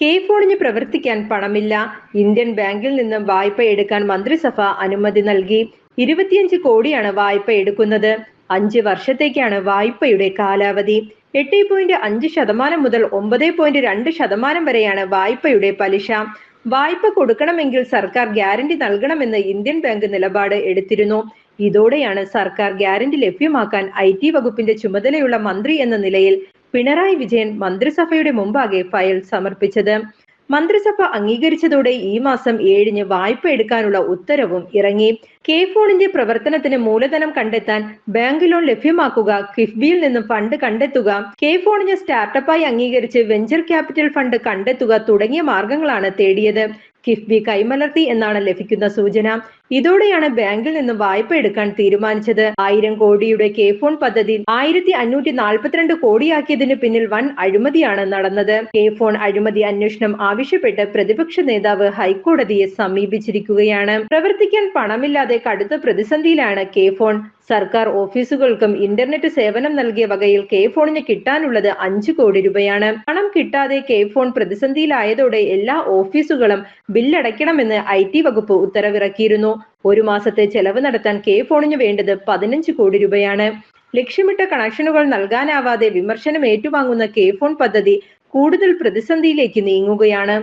K ഫോണിന് പ്രവർത്തിക്കാൻ പണമില്ല. ഇന്ത്യൻ ബാങ്കിൽ നിന്നും വായ്പ എടുക്കാൻ മന്ത്രിസഭ അനുമതി നൽകി. ഇരുപത്തിയഞ്ച് കോടിയാണ് വായ്പ എടുക്കുന്നത്. അഞ്ച് വർഷത്തേക്കാണ് വായ്പയുടെ കാലാവധി. എട്ട് പോയിന്റ് അഞ്ച് ശതമാനം മുതൽ ഒമ്പത് പോയിന്റ് രണ്ട് ശതമാനം വരെയാണ് വായ്പയുടെ പലിശ. വായ്പ കൊടുക്കണമെങ്കിൽ സർക്കാർ ഗ്യാരണ്ടി നൽകണമെന്ന് ഇന്ത്യൻ ബാങ്ക് നിലപാട് എടുത്തിരുന്നു. ഇതോടെയാണ് സർക്കാർ ഗ്യാരണ്ടി ലഭ്യമാക്കാൻ ഐ ടി വകുപ്പിന്റെ ചുമതലയുള്ള മന്ത്രി എന്ന നിലയിൽ പിണറായി വിജയൻ മന്ത്രിസഭയുടെ മുമ്പാകെ ഫയൽ സമർപ്പിച്ചത്. മന്ത്രിസഭ അംഗീകരിച്ചതോടെ ഈ മാസം ഏഴിന് വായ്പ എടുക്കാനുള്ള ഉത്തരവും ഇറങ്ങി. കെ ഫോണിന്റെ പ്രവർത്തനത്തിന് മൂലധനം കണ്ടെത്താൻ ബാങ്ക് ലോൺ ലഭ്യമാക്കുക കിഫ്ബിയിൽ നിന്നും ഫണ്ട് കണ്ടെത്തുക കെ ഫോണിനെ സ്റ്റാർട്ടപ്പായി അംഗീകരിച്ച് വെഞ്ചർ ക്യാപിറ്റൽ ഫണ്ട് കണ്ടെത്തുക തുടങ്ങിയ മാർഗങ്ങളാണ് തേടിയത്. കിഫ്ബി കൈമലർത്തി എന്നാണ് ലഭിക്കുന്ന സൂചന. ഇതോടെയാണ് ബാങ്കിൽ നിന്ന് വായ്പ എടുക്കാൻ തീരുമാനിച്ചത്. ആയിരം കോടിയുടെ കെ ഫോൺ പദ്ധതി ആയിരത്തി അഞ്ഞൂറ്റി നാൽപ്പത്തിരണ്ട് കോടിയാക്കിയതിന് പിന്നിൽ വൻ അഴിമതിയാണ് നടന്നത്. കെ ഫോൺ അഴിമതി അന്വേഷണം ആവശ്യപ്പെട്ട് പ്രതിപക്ഷ നേതാവ് ഹൈക്കോടതിയെ സമീപിച്ചിരിക്കുകയാണ്. പ്രവർത്തിക്കാൻ പണമില്ലാതെ കടുത്ത പ്രതിസന്ധിയിലാണ് കെ ഫോൺ. സർക്കാർ ഓഫീസുകൾക്കും ഇന്റർനെറ്റ് സേവനം നൽകിയ വകയിൽ കെ ഫോണിന് കിട്ടാനുള്ളത് അഞ്ചു കോടി രൂപയാണ്. പണം കിട്ടാതെ കെ ഫോൺ പ്രതിസന്ധിയിലായതോടെ എല്ലാ ഓഫീസുകളും ബില്ലടയ്ക്കണമെന്ന് ഐ ടി വകുപ്പ് ഉത്തരവിറക്കിയിരുന്നു. ഒരു മാസത്തെ ചെലവ് നടത്താൻ കെ ഫോണിന് വേണ്ടത് പതിനഞ്ച് കോടി രൂപയാണ്. ലക്ഷ്യമിട്ട കണക്ഷനുകൾ നൽകാനാവാതെ വിമർശനം ഏറ്റുവാങ്ങുന്ന കെ ഫോൺ പദ്ധതി കൂടുതൽ പ്രതിസന്ധിയിലേക്ക് നീങ്ങുകയാണ്.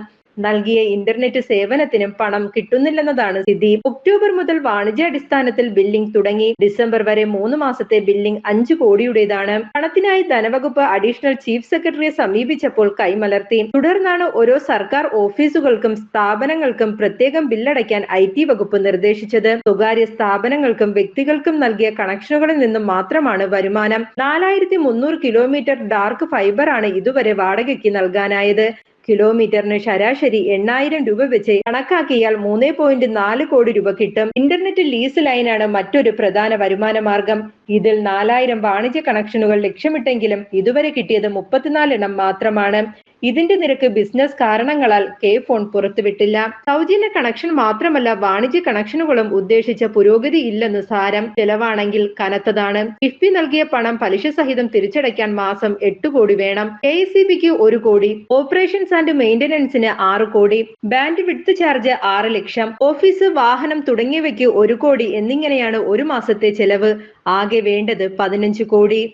നൽകിയ ഇന്റർനെറ്റ് സേവനത്തിനും പണം കിട്ടുന്നില്ലെന്നതാണ് സ്ഥിതി. ഒക്ടോബർ മുതൽ വാണിജ്യാടിസ്ഥാനത്തിൽ ബില്ലിംഗ് തുടങ്ങി. ഡിസംബർ വരെ മൂന്ന് മാസത്തെ ബില്ലിംഗ് അഞ്ചു കോടിയുടേതാണ്. പണത്തിനായി ധനവകുപ്പ് അഡീഷണൽ ചീഫ് സെക്രട്ടറിയെ സമീപിച്ചപ്പോൾ കൈമലർത്തി. തുടർന്നാണ് ഓരോ സർക്കാർ ഓഫീസുകൾക്കും സ്ഥാപനങ്ങൾക്കും പ്രത്യേകം ബില്ലടയ്ക്കാൻ ഐ ടി വകുപ്പ് നിർദ്ദേശിച്ചത്. സ്വകാര്യ സ്ഥാപനങ്ങൾക്കും വ്യക്തികൾക്കും നൽകിയ കണക്ഷനുകളിൽ നിന്നും മാത്രമാണ് വരുമാനം. നാലായിരത്തി മുന്നൂറ് കിലോമീറ്റർ ഡാർക്ക് ഫൈബറാണ് ഇതുവരെ വാടകയ്ക്ക് നൽകാനായത്. കിലോമീറ്ററിന് ശരാശരി എണ്ണായിരം രൂപ വെച്ച് കണക്കാക്കിയാൽ മൂന്ന് പോയിന്റ് നാല് കോടി രൂപ കിട്ടും. ഇന്റർനെറ്റ് ലീസ് ലൈനാണ് മറ്റൊരു പ്രധാന വരുമാന മാർഗം. ഇതിൽ നാലായിരം വാണിജ്യ കണക്ഷനുകൾ ലക്ഷ്യമിട്ടെങ്കിലും ഇതുവരെ കിട്ടിയത് മുപ്പത്തിനാലെണ്ണം മാത്രമാണ്. ഇതിന്റെ നിരക്ക് ബിസിനസ് കാരണങ്ങളാൽ കെ ഫോൺ പുറത്തുവിട്ടില്ല. സൗജന്യ കണക്ഷൻ മാത്രമല്ല വാണിജ്യ കണക്ഷനുകളും ഉദ്ദേശിച്ച പുരോഗതി ഇല്ലെന്ന് സാരം ചെലവാണെങ്കിൽ കനത്തതാണ്. കിഫ്ബി നൽകിയ പണം പലിശ സഹിതം തിരിച്ചടയ്ക്കാൻ മാസം എട്ട് കോടി വേണം. കെ സി ബിക്ക് ഒരു കോടി ഓപ്പറേഷൻസ് ആൻഡ് മെയിന്റനൻസിന് ആറ് കോടി ബാൻഡ് വിഡ്ത്ത് ചാർജ് ആറ് ലക്ഷം ഓഫീസ് വാഹനം തുടങ്ങിയവയ്ക്ക് ഒരു കോടി എന്നിങ്ങനെയാണ് ഒരു മാസത്തെ ചെലവ്. ആകെ വേണ്ടത് പതിനഞ്ച് കോടി.